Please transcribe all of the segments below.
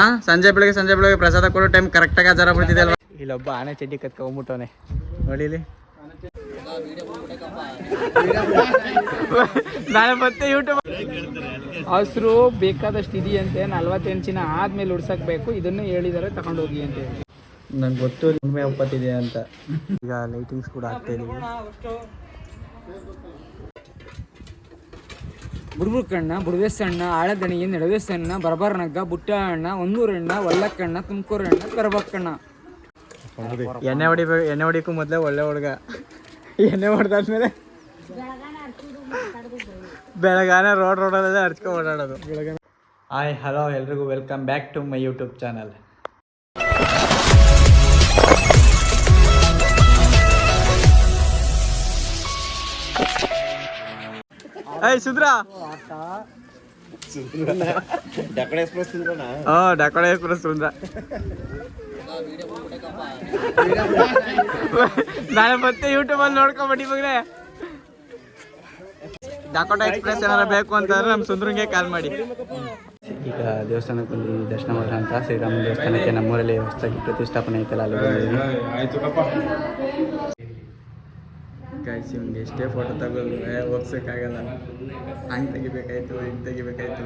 ಹಾ ಸಂಜೆ ಬೆಳಗ್ಗೆ ಸಂಜೆ ಬೆಳಗ್ಗೆ ಪ್ರಸಾದ ಕೊಡೋ ಟೈಮ್ ಕರೆಕ್ಟಾಗಿ ಆಚಾರ ಬಿಡ್ತಿದೆ ಅಲ್ವಾ? ಇಲ್ಲೊಬ್ಬ ಆನೆ ಚಡ್ಡಿ ಕತ್ಕೊಂಡ್ಬಿಟ್ಟವನೆ. ನೋಡಿಲಿ ನಾಳೆ ಮತ್ತೆ ಯೂಟ್ಯೂಬ್ ಹಸ್ರು ಬೇಕಾದಷ್ಟು ಇದೆಯಂತೆ ನಲ್ವತ್ತೆಂಟು ಚಿನ್ನ ಆದ್ಮೇಲೆ ಉಡ್ಸಕ್ಬೇಕು ಇದನ್ನ ಹೇಳಿದಾರೆ ತಗೊಂಡೋಗಿ ಅಂತ ಹೇಳಿ. ನಂಗೆ ಗೊತ್ತು ಒಪ್ಪತ್ತಿದೆ ಅಂತ. ಈಗ ಲೈಟಿಂಗ್ಸ್ ಕೂಡ ಆಗ್ತಾ ಇದೀವಿ. ಬುಡ್ಬುಡ್ಕಣ್ಣ ಬುಡವೆಸಣ್ಣ ಆಳದಣಿಗೆ ನಡುವೆಸಣ್ಣ ಬರಬರ್ನಗ್ಗ ಬುಟ್ಟ ಅಣ್ಣ ಒಂದೂರಣ್ಣ ಒಲ್ಲಕ್ಕಣ್ಣ ತುಮಕೂರಣ್ಣ ಕರಬಕ್ಕಣ್ಣ ಎಣ್ಣೆ ಹೊಡಿಬೇಕು ಎಣ್ಣೆ ಹೊಡಿಕ್ಕೂ ಮೊದಲೇ ಒಳ್ಳೆ ಹುಡುಗ ಎಣ್ಣೆ ಹೊಡೆದಾದ್ಮೇಲೆ ಬೆಳಗಾನೆ ರೋಡ್ ರೋಡಲ್ಲೇ ಹರ್ಚ್ಕೊಂಡು ಓಡಾಡೋದು ಹಾಯ್ ಹಲೋ ಎಲ್ರಿಗೂ welcome back to my YouTube channel ಏಯ್ ಸುಂದ್ರ? ಹಾ ಡಾಕೊಳೆ ಎಕ್ಸ್ಪ್ರೆಸ್ ಸುಂದ್ರ. ನಾಳೆ ಮತ್ತೆ ಯೂಟ್ಯೂಬ್ ಅಲ್ಲಿ ನೋಡ್ಕೊಂಬಿಡಿ ಮಗನೇ. ಡಕೋಟಾ ಎಕ್ಸ್ಪ್ರೆಸ್ ಏನಾರ ಬೇಕು ಅಂತಂದ್ರೆ ನಮ್ಮ ಸುಂದ್ರಂಗೆ ಕಾಲ್ ಮಾಡಿ. ಈಗ ದೇವಸ್ಥಾನಕ್ಕೆ ಬಂದು ದರ್ಶನ ಮಾಡೋಣ ಅಂತ ಶ್ರೀರಾಮ ದೇವಸ್ಥಾನಕ್ಕೆ ನಮ್ಮೂರಲ್ಲಿ ಹೊಸದಾಗಿ ಪ್ರತಿಷ್ಠಾಪನೆ ಐತಲ್ಲ ಅಲ್ಲಿ ಗಾಯ್ಸಿ ಒಂದು ಎಷ್ಟೇ ಫೋಟೋ ತಗೊಂಡ್ರೆ ಹೋಗ್ಸೋಕ್ಕಾಗಲ್ಲ. ಹಂಗೆ ತೆಗಿಬೇಕಾಯ್ತು ಹಿಂಗೆ ತೆಗಿಬೇಕಾಯ್ತು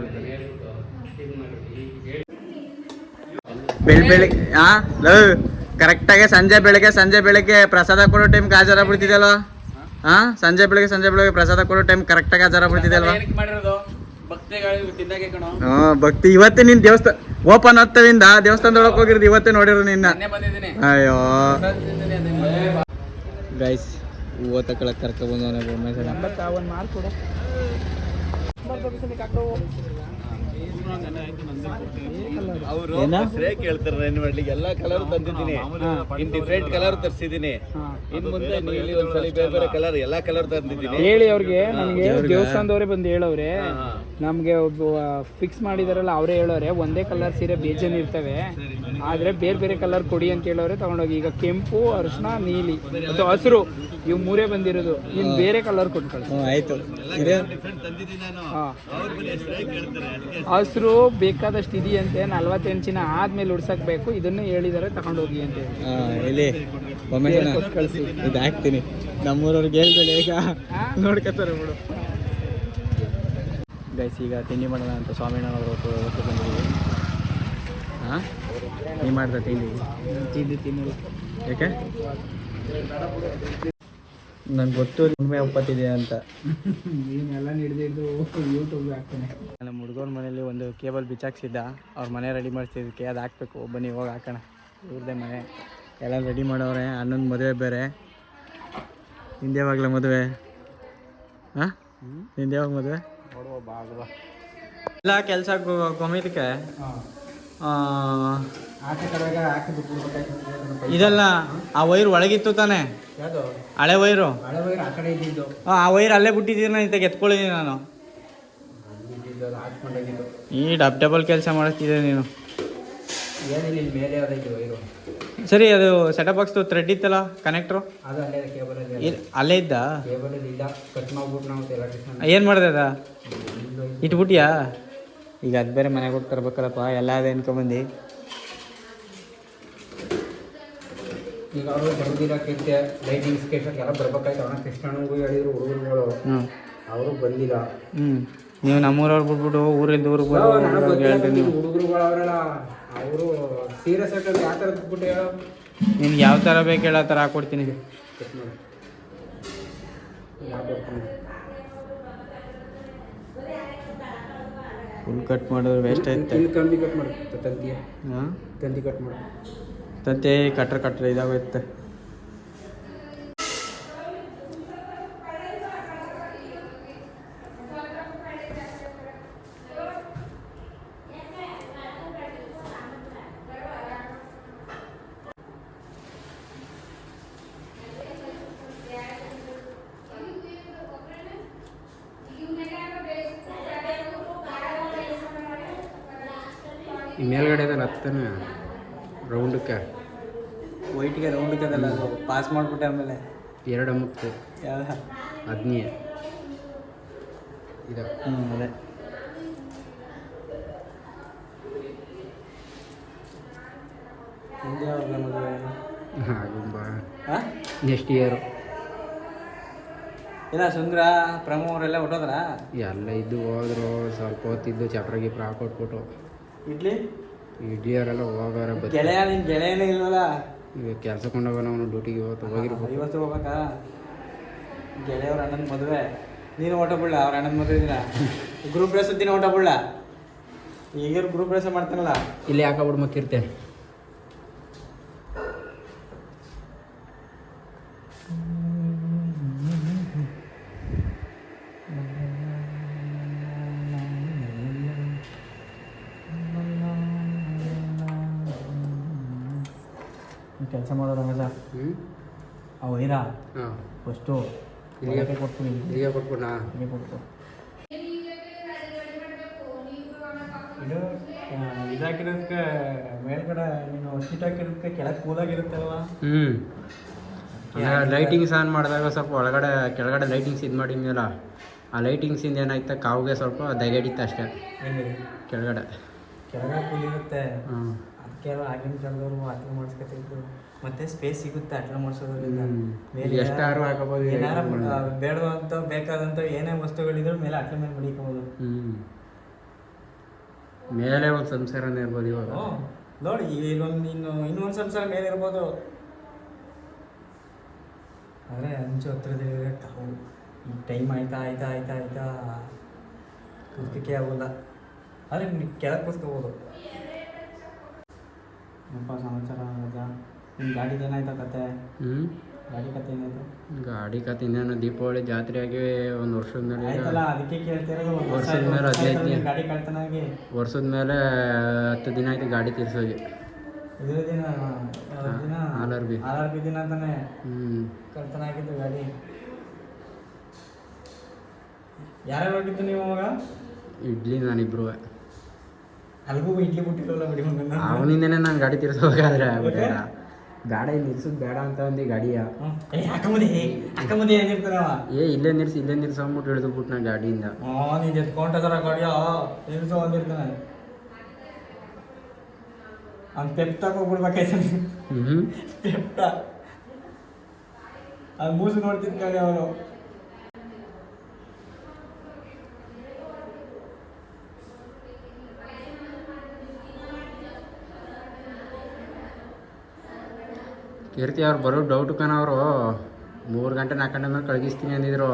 ಬೆಳ್ ಬೆಳಿಗ್ಗೆ ಹಾಂ ಲವ್ ಕರೆಕ್ಟಾಗಿ ಸಂಜೆ ಬೆಳಗ್ಗೆ ಸಂಜೆ ಬೆಳಗ್ಗೆ ಪ್ರಸಾದ ಕೊಡೋ ಟೈಮ್ಗೆ ಹಾಜರ ಬಿಡ್ತಿದ್ದಲ್ವ ಹಾ ಸಂಜೆ ಬೆಳಗ್ಗೆ ಸಂಜೆ ಬೆಳಗ್ಗೆ ಪ್ರಸಾದ ಕೊಡೋ ಟೈಮ್ ಕರೆಕ್ಟಾಗಿ ಹಾಜರ ಬಿಡ್ತಿದ್ದಲ್ವ ಹಾಂ ಭಕ್ತಿ ಇವತ್ತೇ ನಿನ್ನ ದೇವಸ್ಥಾನ ಓಪನ್ ಹತ್ತವಿಂದ ದೇವಸ್ಥಾನದೊಳಗೆ ಹೋಗಿರೋದು ಇವತ್ತೇ ನೋಡಿರೋ ನಿನ್ನ. ಅಯ್ಯೋ. ಗೈಸ್ ಹೂವು ತಕೊಳಕ್ ಕರ್ಕ ಬಂದವನೆ ಬೊಮ್ಮೆ ಸಲ ಒಂದು ಮಾಡ್ಕೊಡು ಅವರು ಏನ? ಕೇಳ್ತಾರೆ ಏನ್ ಮಾಡ್ಲಿಕ್ಕೆ. ಎಲ್ಲಾ ಕಲರ್ ತಂದಿದ್ದೀನಿ. In different colour ತರಿಸಿದ್ದೀನಿ. ಇನ್ ಮುಂದೆ ನೀಲಿ ಒಂದ್ಸಲಿ ಬೇರೆ ಬೇರೆ ಕಲರ್ ಎಲ್ಲಾ ಕಲರ್ ತಂದಿದ್ದೀನಿ. ಹೇಳಿ ಅವ್ರಿಗೆ ನಮ್ಗೆ ದೇವಸ್ಥಾನದವರೇ ಬಂದು ಹೇಳವ್ರೆ. ನಮಗೆ ಫಿಕ್ಸ್ ಮಾಡಿದಾರಲ್ಲ ಅವರೇ ಹೇಳೋರೆ ಒಂದೇ ಕಲರ್ ಸೀರೆ ಬೇಜನ್ ಇರ್ತವೆ. ಆದ್ರೆ ಬೇರೆ ಬೇರೆ ಕಲರ್ ಕೊಡಿ ಅಂತ ಹೇಳೋರೆ ತಗೊಂಡೋಗಿ. ಈಗ ಕೆಂಪು ಅರಿಶಿನ ನೀಲಿ ಮತ್ತು ಹಸಿರು. ಇವು ಮೂರೇ ಬಂದಿರೋದು. ನೀನ್ ಬೇರೆ ಕಲರ್ ಕೊಟ್ಟು ಕಳ್ಸಿ. ಆಯ್ತು. ತಂದಿದ್ದೀನಿ ನಾನು ಹಾ ಅವ್ರ ಬರೀ ಹೆಸರೇ ಬೇಕಾದಷ್ಟು ಇದೆಯಂತೆ ನಲ್ವತ್ತೆಂಟು ಚಿನ್ನ ಆದ್ಮೇಲೆ ಉಡ್ಸಕ್ಬೇಕು ಇದನ್ನು ಹೇಳಿದಾರೆ ತಗೊಂಡೋಗಿ ಅಂತ ಹೇಳಿ. ಕಳಿಸಿ. ಇದು ಹಾಕ್ತೀನಿ. ನಮ್ಮೂರವ್ರಿಗೆ ಹೇಳ್ಬೇಡಿ ಈಗ. ನೋಡ್ಕೊತಾರೆ ಬಿಡು. ಗೈಸ್ ಈಗ ತಿಂಡಿ ಮಾಡೋಣ ಅಂತ ಸ್ವಾಮಿನಾಥವ್ರ ಹೊತ್ತು ಬಂದಿದ್ದೀವಿ. ಹಾಂ? ನೀ ಮಾಡ್ದ ತಿಂಡಿ? ತಿಂದು ತಿನ್ನೋದು. ಯಾಕೆ ನಂಗೆ ಗೊತ್ತು ಉಣ್ಮೆ ಒಪ್ಪತ್ತಿದೆ ಅಂತ. ನೀನೆಲ್ಲ ಹಿಡಿದಿದ್ದು ಯೂಟ್ಯೂಬ್ ಹಾಕ್ತಾನೆ. ನಮ್ಮ ಹುಡುಗರ ಮನೇಲಿ ಒಂದು ಕೇಬಲ್ ಬಿಚ್ಚಾಕ್ಸಿದ್ದ ಅವ್ರ ಮನೆ ರೆಡಿ ಮಾಡಿಸ್ತಿದ್ದಕ್ಕೆ ಅದು ಹಾಕ್ಬೇಕು ಬನ್ನಿ ಹೋಗಿ ಹಾಕೋಣ. ಇವ್ರದ್ದೇ ಮನೆ. ಎಲ್ಲ ರೆಡಿ ಮಾಡೋರೆ ಅಣ್ಣನ ಮದುವೆ ಬೇರೆ. ಹಿಂದೆ ಯಾವಾಗಲ ಮದುವೆ? ಹಾಂ? ಹಿಂದೆ ಯಾವಾಗ ಮದುವೆ? ನೋಡುವ ಬಾಗುವ ಎಲ್ಲ ಕೆಲಸ ಗೊಮಿದಕ್ಕೆ ಇದೆಲ್ಲ ಆ ವೈರ್ ಒಳಗಿತ್ತು ತಾನೆ? ಹಳೆ ವೈರು? ಆ ವೈರ್ ಅಲ್ಲೇ ಬಿಟ್ಟಿದ್ದೀನಿ ನಾನು? ಅದು ಹಾಕ್ಕೊಂಡೋಗಿದ್ದು ಈ ಡಬ್ ಡಬಲ್ ಕೆಲಸ ಮಾಡ್ತಿದ್ದೆ ನೀನು. ಸರಿ ಅದು ಸೆಟಪ್ ಬಾಕ್ಸ್ದು ಥ್ರೆಡ್ ಇತ್ತಲ್ಲ ಕನೆಕ್ಟ್ರು ಅಲ್ಲೇ ಇದ್ದ? ಏನು ಮಾಡಿದೆ ಅದ? ಇಟ್ಬಿಟ್ಯಾ ಈಗ ಅದು ಬೇರೆ ಮನೆಗೆ ಹೋಗಿ ತರ್ಬೇಕಲ್ಲಪ್ಪ ಎಲ್ಲ ಅದೇ ಈಗ ಅವರು ಬರೋದಿಲ್ಲಕ್ಕಿಂತೆ ಲೈಟಿಂಗ್ ಸ್ಕೇಶನ್ ಎಲ್ಲ ಬರ್ಬೇಕಾಯ್ತು ಅವನ ಕೃಷ್ಣನಿಗೂ ಹೇಳಿದ್ರು ಹುಡುಗರುಗಳು ಅವರು ಬಂದಿಲ್ಲ ಹ್ಞೂ ನೀವು ನಮ್ಮೂರವ್ರು ಬಿಟ್ಬಿಟ್ಟು ಊರಿಂದ ಊರಿಗೆ ಬರೋ ಹೇಳ್ತೀನಿ ನೀವು ಹುಡುಗರುಗಳು ಅವರೆಲ್ಲ ಅವರು ಸೀರಿಯಸ್ ಆಗಿ ಯಾವ ಥರ ಬಿಟ್ಬಿಟ್ಟು ಹೇಳೋ ನಿನ್ಗೆ ಯಾವ ಥರ ಬೇಕು ಹೇಳೋ ಥರ ಹಾಕ್ಕೊಡ್ತೀನಿ ಫುಲ್ ಕಟ್ ಮಾಡಿದ್ರೆ ವೇಸ್ಟ್ ಆಯ್ತು ತಂತಿ ಕಟ್ ಮಾಡಿ ತಂತಿ ಹಾಂ ತಂತಿ ಕಟ್ ಮಾಡಿ ತಂತೆ ಕಟ್ರ ಕಟ್ರ ಇದಾಗುತ್ತೆ ಈ ಮೇಲ್ಗಡೆ ಅದಲ್ಲ ಹತ್ತನ ರೌಂಡಕ್ಕೆ ವೈಟ್ಗೆ ರೌಂಡ್ ಇದ್ದದಲ್ಲ ಅದು ಪಾಸ್ ಮಾಡ್ಬಿಟ್ಟೆ ಆಮೇಲೆ. ಎರಡು ಮುಕ್ತ. ಯಾವ ಹದಿನೈದು ಇದು. ಹ್ಞೂ ಅದೇ. ನೆಕ್ಸ್ಟ್ ಇಯರು ಇಲ್ಲ ಸುಂದ್ರ ಪ್ರಮೋ ಅವರೆಲ್ಲ ಹೊಟ್ಟೋದ್ರ? ಎಲ್ಲ ಇದ್ದು ಹೋದ್ರು ಸ್ವಲ್ಪ ಹೊತ್ತಿದ್ದು ಚಪ್ರ ಗಿಪ್ರ ಹಾಕೊಟ್ಬಿಟ್ಟು ಇಡ್ಲಿ? ಇಡ್ಲಿ ಅವರೆಲ್ಲ ಹೋಗೋರ ಗೆಳೆಯ ನಿನ್ ಗೆಳೆಯನೇ ಇಲ್ವಲ್ಲ? ಈಗ ಕೆಲಸ ಕೊಂಡೋಗ ನಾವು ಡ್ಯೂಟಿಗೆ ಇವತ್ತು ಹೋಗಿರ್ಬೇಕು. ಇವತ್ತು ಹೋಗ್ಬೇಕಾ? ಗೆಳೆಯವ್ರ ಅಣ್ಣನ ಮದುವೆ. ನೀನು ಓಟ ಬಿಡ್ಲ ಅವ್ರ ಅಣ್ಣನ ಮದುವೆ ದಿನ. ಗ್ರೂಪ್ ರೇಸ್ ದಿನ ಓಟ ಬಿಡ್ಲ ಈಗ ಗ್ರೂಪ್ ರೇಸ್ ಮಾಡ್ತಾನಲ್ಲ? ಇಲ್ಲಿ ಯಾಕೆ ಮಕ್ಕಿರ್ತೆ ಕೆಲಸ ಮಾಡೋರು ಹಂಗದ ಹ್ಞೂ ಅವು ವೈರ. ಹಾಂ. ಫಸ್ಟು ಇಲ್ಲಿಗೆ ಕೊಟ್ಟು ಇಲ್ಲಿಗೆ ಕೊಟ್ಬಿಡ್ನಾ ಇಲ್ಲಿಗೆ ಕೊಟ್ಟು ಇದು ಇದಾಕಿರೋದಕ್ಕೆ ಮೇಲ್ಗಡೆ ನೀನು ಶೀಟ್ ಹಾಕಿರೋದಕ್ಕೆ ಕೆಳಗೆ ಕೂಲಾಗಿರುತ್ತಲ್ವ ಹ್ಞೂ ಲೈಟಿಂಗ್ಸ್ ಆನ್ ಮಾಡಿದಾಗ ಸ್ವಲ್ಪ ಒಳಗಡೆ ಕೆಳಗಡೆ ಲೈಟಿಂಗ್ಸ್ ಇದು ಮಾಡಿದ್ನಲ್ಲ ಆ ಲೈಟಿಂಗ್ಸಿಂದ ಏನಾಯ್ತು? ಕಾವಿಗೆ ಸ್ವಲ್ಪ ದಗೆಡಿತ್ತು ಅಷ್ಟೇ. ಕೆಳಗಡೆ. ಕೆಳಗಡೆ ಕೂಲಿರುತ್ತೆ ಹ್ಞೂ ಅದಕ್ಕೆ ಆಗಿನ ಕಾಲದವ್ರು ಅಟ್ಲ ಮಾಡಿಸ್ಕೊತಿದ್ರು. ಮತ್ತೆ ಸ್ಪೇಸ್ ಸಿಗುತ್ತೆ ಅಟ್ಲ ಮಾಡಿಸೋದ್ರಿಂದ. ಮೇಲೆ ಎಷ್ಟಾದ್ರೂ ಹಾಕಬಹುದು ಏನಾರ ಬೇಡವಂತ ಬೇಕಾದಂತ ಏನೇ ವಸ್ತುಗಳಿದ್ರು ಮೇಲೆ ಅಟ್ಲ ಮೇಲೆ ಮಡಿಕೋಬಹುದು ಮೇಲೆ ಒಂದು ಸಂಸಾರನೇ ಇರ್ಬೋದು ಇವಾಗ. ನೋಡಿ ಇಲ್ಲೊಂದು ಇನ್ನು ಇನ್ನೊಂದು ಸಂಸಾರ ಮೇಲೆ ಇರ್ಬೋದು. ಆದರೆ ಅಂಚು ಹತ್ರದಲ್ಲಿರೋ ತಾವು. ಈ ಟೈಮ್ ಆಯ್ತಾ ಆಯ್ತಾ ಆಯ್ತಾ ಆಯ್ತಾ. ಕೂತ್ಕೆ ಆಗೋಲ್ಲ. ಆದರೆ ಕೆಳಗೆ ಕೂತ್ಕೋಬೋದು. ಅಪ್ಪ ಸಮಾಚಾರ? ರಜಾ ನಿಮ್ಮ ಗಾಡಿ ಏನಾಯ್ತಾ ಕತೆ? ಹ್ಞೂ ಗಾಡಿ ಕತೆ ಏನಾಯ್ತು? ಗಾಡಿ ಕತೆ ಇನ್ನೇನು ದೀಪಾವಳಿ ಜಾತ್ರೆ ಆಗಿ ಒಂದು ವರ್ಷದ ಮೇಲೆ ಆಯ್ತಲ್ಲ ಅದಕ್ಕೆ ಕೇಳ್ತಿರೋದು ವರ್ಷದ ಮೇಲೆ ಹದಿನೈದು ದಿನ. ಗಾಡಿ ಕಳ್ತನ ಆಗಿ ವರ್ಷದ ಮೇಲೆ ಹತ್ತು ದಿನ ಆಯ್ತು ಗಾಡಿ ತೀರ್ಸೋಗಿ. ಇದರ ದಿನ ದಿನ? R R B. R R B ದಿನ ಅಂತಾನೆ ಹ್ಞೂ ಕಳ್ತನ ಆಗಿದ್ದು ಗಾಡಿ. ಯಾರ್ಯಾರು ಹೋಗಿದ್ದು ನೀವು ಅವಾಗ? ಇಡ್ಲಿ ನಾನಿಬ್ರು ಅಲ್ಗೂ ಇಡ್ಲಿ ಬಿಟ್ಟಿರಲ್ಲ ಬಿಡಿ ಅವನಿಂದನೇ ನಾನು ಗಾಡಿ ತೀರ್ಸೋಬೇಕಾದ್ರೆ ಇಲ್ಲಿ ನಿಲ್ಸೋದು ಬೇಡ ಅಂತ ಅಂದು ಗಾಡಿಯ. ಏ ಇಲ್ಲೇ ನಿಲ್ಸಿ ಇಲ್ಲೇ ನಿಲ್ಸಂಬಿಟ್ಟು ಹಿಡಿದು ನಾ ಗಾಡಿಯಿಂದ. ಆ ನೀನು ಎತ್ಕೊಂಡದರ ಗಾಡಿಯ ನಿಲ್ಸೋ ಅಂದಿರ್ತಾನೆ ಅವ್ನು ಪೆಪ್ ತಗೋಬಿಡ್ಬೇಕಾಯ್ತು ಪೆಪ್ಟ ಅದು ಮೂಸು ನೋಡ್ತಿದ್ ಗಾಡಿ ಅವನು. ಕೀರ್ತಿ ಅವ್ರು ಬರೋ ಡೌಟ್ ಕಣ ಅವರು. ಮೂರು ಗಂಟೆ ನಾಲ್ಕು ಗಂಟೆ ಮೇಲೆ ಕಳಗಿಸ್ತೀನಿ ಅಂದಿದ್ರು.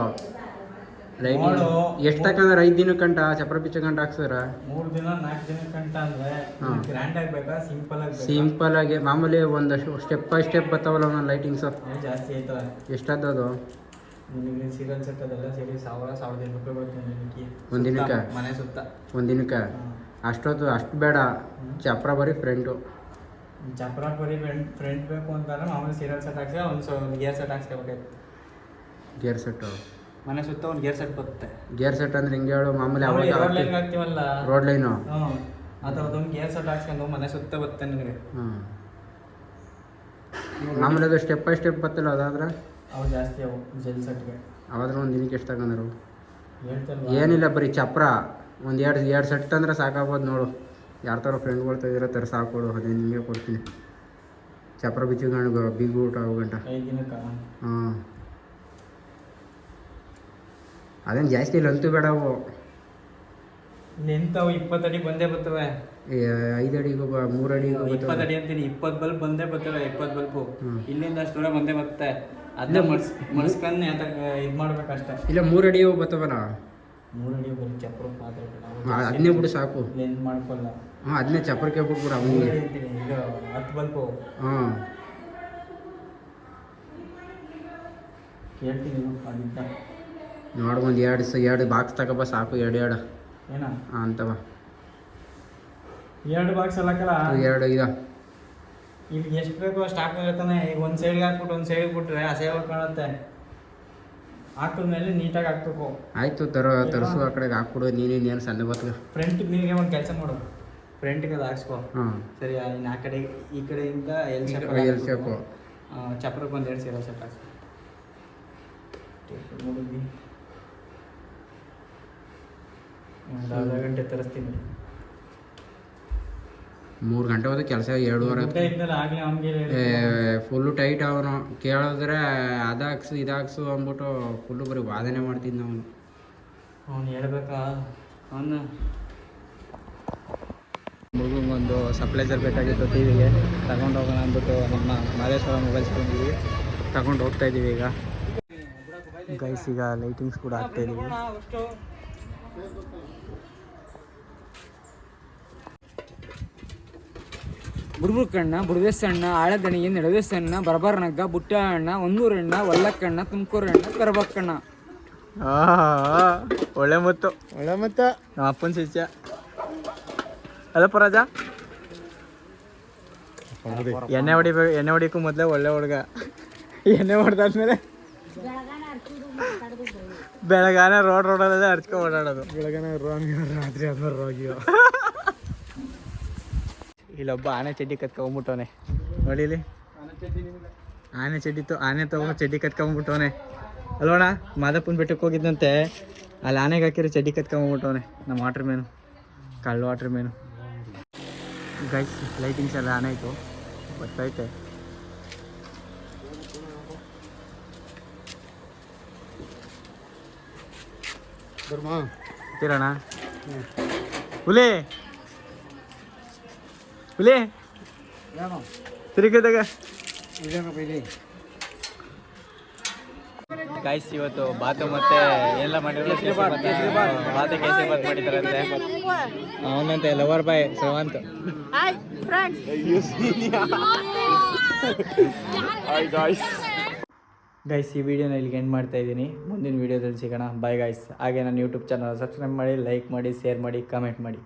ಲೈಟಿಂಗ್. ಎಷ್ಟು ಹಾಕಂದ್ರೆ ಐದು ದಿನ ಕಂಟ ಚಪ್ರ ಪಿಚ್ಚ ಗಂಟ ಹಾಕ್ಸಿದ್ರ? ಮೂರು ದಿನ ನಾಲ್ಕು ದಿನ ಕಂಟ ಅಂದ್ರೆ ಗ್ರ್ಯಾಂಡ್ ಆಗ್ಬೇಕಾ ಸಿಂಪಲ್ ಆಗಿ ಸಿಂಪಲ್ ಆಗಿ ಮಾಮೂಲಿ ಒಂದಷ್ಟು ಸ್ಟೆಪ್ ಬೈ ಸ್ಟೆಪ್ ಬರ್ತಾವಲ್ಲ ಒಂದೊಂದು ಲೈಟಿಂಗ್ಸ್ ಜಾಸ್ತಿ ಆಯ್ತಲ್ಲ ಅದು? ನಿಮಗೆ ಸೀರಿಯಲ್ ಸೆಟ್ ಅದೆಲ್ಲ ಸೇರಿ ಸಾವಿರ ಸಾವಿರದ ಎಂಟು ರೂಪಾಯಿ ಬರ್ತದೆ ನಿನಗೆ ಸುತ್ತ, ಮನೆ ಸುತ್ತ. ಒಂದು ದಿನಕ್ಕೆ? ಹ್ಮ್. ಅಷ್ಟೊತ್ತು ಅಷ್ಟು ಬೇಡ. ಚಪ್ರ ಬರೀ ಫ್ರಂಟು ಚಪ್ರ ಬರೀ ಫ್ರಂಟ್ ಫ್ರೆಂಡ್ ಬೇಕು ಅಂತಂದ್ರೆ ಮಾಮೂಲಿ ಸೀರಿಯಲ್ ಸೆಟ್ ಹಾಕ್ಸಿ ಒಂದು ಸೊ ಒಂದು ಗೇರ್ ಸೆಟ್ ಹಾಕ್ಸ್ಕೋಬೇಕಾಯ್ತು ಗೇರ್ ಸೆಟ್ಟು ಮನೆ ಸುತ್ತ ಒಂದು ಗೇರ್ ಸೆಟ್ ಬರುತ್ತೆ. ಗೇರ್ ಸೆಟ್ ಅಂದ್ರೆ ಹಿಂಗೆ ಹೇಳು ಮಾಮೂಲಿ ರೋಡ್ ಲೈನ್ ಹಾಕ್ತೀವಲ್ಲ? ರೋಡ್ ಲೈನು ಹ್ಞೂ ಆ ಥರದೊಂದು ಗೇರ್ ಸೆಟ್ ಹಾಕ್ಸ್ಕೊಂಡು ಮನೆ ಸುತ್ತ ಬರುತ್ತೆ ನಿಮಗೆ ಹ್ಞೂ ಮಾಮೂಲಿ ಅದು ಸ್ಟೆಪ್ ಬೈ ಸ್ಟೆಪ್ ಬರ್ತಲ್ಲ ಅದಾದ್ರೆ ಅವು ಜಾಸ್ತಿ ಅವು ಜೆಲ್ ಸೆಟ್ಗೆ ಅವಾದ್ರೆ ಒಂದು ದಿನಕ್ಕೆ ಎಷ್ಟು ತಗೊಂಡ್ರು? ಏನಿಲ್ಲ ಬರೀ ಚಪ್ರ. ಒಂದು ಎರಡು ಎರಡು ಸೆಟ್ ಅಂದ್ರೆ ಸಾಕಾಗ್ಬೋದು ನೋಡು. ಯಾರ ಥರ ಫ್ರೆಂಡ್ಗಳು ತೆಗೆದ್ರೆ ಥರ ಸಾಕೊಡು ಅದೇ ನಿಮಗೆ ಕೊಡ್ತೀನಿ. ಚಪ್ರ ಬಿಚ್ಚಿಕೊಂಡು ಬಿಗ್ ಊಟ ಗಂಟ. ಹಾಂ. ಅದೇನು ಜಾಸ್ತಿ ಅಂತೂ ಬೇಡ ಅವು. ಎಂಥವು ಇಪ್ಪತ್ತು ಅಡಿ ಬಂದೇ ಬರ್ತವೆ. ಐದು ಅಡಿಗೂ ಮೂರು ಅಡಿಗೂ ಇಪ್ಪತ್ತು ಅಡಿ ಅಂತೀನಿ ಇಪ್ಪತ್ತು ಬಲ್ಬ್ ಬಂದೇ ಬರ್ತವೆ ಇಪ್ಪತ್ತು ಬಲ್ಬು. ಇಲ್ಲಿಂದ ಅಷ್ಟು ದೂರ ಬಂದೇ ಬರುತ್ತೆ. ಅದನ್ನ ಮಡ್ಸ್ ಮಡ್ಸ್ಕೊಂಡು ಇದು ಮಾಡ್ಬೇಕಷ್ಟೇ ಇಲ್ಲ ಮೂರು ಅಡಿ ಬರ್ತವಲ್ಲ ಮೂರು ಅಡಿ ಬರೀ ಚಪ್ರ ಪಾತ್ರೆ ಅದನ್ನೇ ಬಿಡು ಸಾಕು. ಏನು ಮಾಡ್ಕೊಲ್ಲ. ಹಾಂ ಅದನ್ನೇ ಚಪ್ಪರಕ್ಕೆ ಬಿಟ್ಬಿಡ ಅವನಿಗೆ ಹತ್ತು ಬಲ್ಪು. ಹಾಂ. ಕೇಳ್ತೀನಿ ನೋಡು ಒಂದು ಎರಡು ಸ ಎರಡು ಬಾಕ್ಸ್ ತಗೋಬ ಸಾಕು ಎರಡು ಎರಡು. ಏನ? ಹಾಂ ಅಂತವ ಎರಡು ಬಾಕ್ಸ್ ಅಲ್ಲಕ್ಕಲ್ಲ ಎರಡು ಇದ. ಇಲ್ಲಿ ಎಷ್ಟು ಬೇಕೋ ಅಷ್ಟು ಹಾಕಿರ್ತಾನೆ ಈಗ ಒಂದು ಸೈಡ್ಗೆ ಹಾಕ್ಬಿಟ್ಟು ಒಂದು ಸೈಡ್ಗೆ ಬಿಟ್ರೆ ಅಸಹ್ಯ ಕಾಣುತ್ತೆ. ಹಾಕಿದ್ಮೇಲೆ ನೀಟಾಗಿ ಹಾಕ್ಬೇಕು. ಆಯಿತು ತರೋ ತರಿಸು ಆ ಕಡೆಗೆ ಹಾಕ್ಬಿಡು. ನೀನೇನು ಸಣ್ಣ ಬರ್ತದೆ ಫ್ರೆಂಟ್ ನಿನಗೆ ಒಂದು ಕೆಲಸ ಮಾಡು. ಫ್ರಂಟಿಗೆ ಅದು ಹಾಕ್ಸ್ಕೊ ಹಾಂ. ಸರಿ ಇನ್ನು ಆ ಕಡೆ ಈ ಕಡೆಯಿಂದ ಎಲ್ ಶೇಪ್ ಕಡೆ L shape. ಚಪ್ರಕ್ಕೆ ಒಂದು ಎರಡು ಸೇರೋ ಹಾಕ್ಸ್ಕೊ ನೋಡಿದ್ವಿ ಒಂದು ಅರ್ಧ ಗಂಟೆ ತರಿಸ್ತೀನಿ. ಮೂರು ಗಂಟೆ ಹೋದ ಕೆಲಸ ಎರಡೂವರೆ ಆಗ್ಲೇ ಅವ್ನಿಗೆ ಫುಲ್ಲು ಟೈಟ್ ಅವನು. ಕೇಳಿದ್ರೆ ಅದಾಕ್ಸು ಇದಾಕ್ಸು ಅಂದ್ಬಿಟ್ಟು ಫುಲ್ಲು ಬರೀ ವಾದನೆ ಮಾಡ್ತಿದ್ದ ಅವನು. ಅವ್ನು ಹೇಳ್ಬೇಕಾ? ಅವನು ಹುಡುಗಂಗೊಂದು ಸಪ್ಲೈಸರ್ ಬೇಕಾಗಿತ್ತು ಟಿ ವಿಗೆ. ತಗೊಂಡು ಹೋಗೋಣ ಅಂದ್ಬಿಟ್ಟು ನಮ್ಮ ಮಾದೇಶ್ವರ ಮೊಬೈಲ್ಸ್ ಬಂದಿದ್ವಿ ತಗೊಂಡು ಹೋಗ್ತಾ ಇದ್ದೀವಿ ಈಗ. ಗೈಸ್ ಈಗ ಲೈಟಿಂಗ್ಸ್ ಕೂಡ ಆಗ್ತಾ ಇದ್ದೀವಿ ಬುಡ್ಬುಡ್ಕಣ್ಣ ಬುಡದೇಸಣ್ಣ ಆಳದಣಿಗೆ ನಡವೇಸಣ್ಣ ಬರಬಾರನಗ್ಗ ಬುಟ್ಟ ಅಣ್ಣ ಒಂದೂರಣ್ಣ ಒಲ್ಲಕ್ಕಣ್ಣ ತುಮಕೂರಣ್ಣ ಕರಬಕ್ಕಣ್ಣ. ಆ, ಒಳ್ಳೆ ಮುತ್ತು. ಒಳ್ಳೆ ಮುತ್ತು. ನಮ್ಮ ಅಪ್ಪನ ಶಿಷ್ಯ. ಅದಪ್ಪ ರಾಜ ಎಣ್ಣೆ ಹೊಡಿಬೇಕು ಎಣ್ಣೆ ಹೊಡಿಕ್ಕೂ ಮೊದಲೇ ಒಳ್ಳೆ ಹುಡುಗ. ಎಣ್ಣೆ ಹೊಡೆದಾದ್ಮೇಲೆ ಬೆಳಗಾನ ರೋಡ್ ರೋಡಲ್ಲ ಹರ್ಚ್ಕೊಂಡು ಓಡಾಡೋದು. ಬೆಳಗಾನ ರಾತ್ರಿ ಆದ್ಮೇಲೆ ರೋಗಿಯೋ ಇಲ್ಲೊಬ್ಬ ಆನೆ ಚಡ್ಡಿ ಕತ್ಕೊಂಡ್ಬಿಟ್ಟವನೆ ನೋಡಿಲಿ ಆನೆ ಚಡ್ಡಿ ತೊ ಆನೆ ತಗೊಂಡು ಚಡ್ಡಿ ಕತ್ಕೊಂಡ್ಬಿಟ್ಟವನೆ ಅಲ್ವಣ ಮಾದಪ್ಪನ ಬೆಟ್ಟಕ್ಕೆ ಹೋಗಿದ್ದಂತೆ ಅಲ್ಲಿ ಆನೆಗೆ ಹಾಕಿರೋ ಚಡ್ಡಿ ಕತ್ಕೊಂಡ್ಬಿಟ್ಟವನೆ ನಮ್ಮ ವಾಟ್ರ್ ಮೇನು ಕಳ್ಳ ವಾಟ್ರ್ ಮೇನು ಗೈಸ್ ಲೈಟಿಂಗ್ಸ್ ಎಲ್ಲ ಆನ್ ಆಯಿತು ಬರ್ತೈತೆ ತೀರಣ ಹುಲಿ ಹುಲಿ ತಿರುಗಿದಾಗ ಗಾಯ್ಸ್ ಇವತ್ತು ಬಾತು ಮತ್ತೆ ಎಲ್ಲ ಮಾಡಿದ್ರು ಬಾತು ಕೇಸರಿ ಬಾತ್ ಮಾಡಿದ್ದಾರೆ ಅಂತೆ ಅವನಂತೆ ಲವರ್ ಬಾಯ್ ಶ್ರವಂತ್ ಗೈಸ್ ಈ ವಿಡಿಯೋನ ಇಲ್ಲಿಗೆ ಎಂಡ್ ಮಾಡ್ತಾ ಇದ್ದೀನಿ. ಮುಂದಿನ ವಿಡಿಯೋದಲ್ಲಿ ಸಿಗೋಣ. ಬಾಯ್ ಗೈಸ್ ಹಾಗೆ ನನ್ನ ಯೂಟ್ಯೂಬ್ ಚಾನಲ್ ಸಬ್ಸ್ಕ್ರೈಬ್ ಮಾಡಿ ಲೈಕ್ ಮಾಡಿ ಶೇರ್ ಮಾಡಿ ಕಮೆಂಟ್ ಮಾಡಿ.